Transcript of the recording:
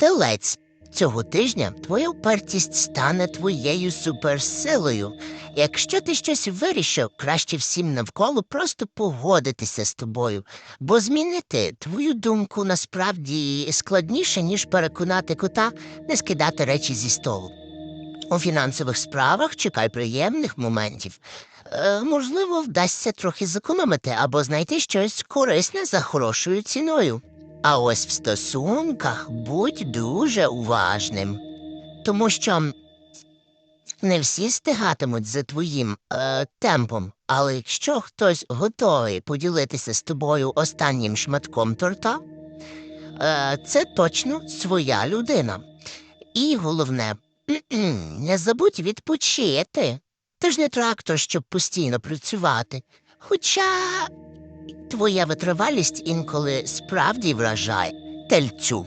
Телець. Цього тижня твоя впертість стане твоєю суперсилою. Якщо ти щось вирішив, краще всім навколо просто погодитися з тобою, бо змінити твою думку насправді складніше, ніж переконати кота не скидати речі зі столу. У фінансових справах чекай приємних моментів. Е, можливо, вдасться трохи зекономити або знайти щось корисне за хорошою ціною. А ось в стосунках будь дуже уважним, тому що не всі стигатимуть за твоїм е, темпом, але якщо хтось готовий поділитися з тобою останнім шматком торта, е, це точно своя людина. І головне, не забудь відпочити. Ти ж не трактор, щоб постійно працювати. Хоча твоя витривалість інколи справді вражає тельцю.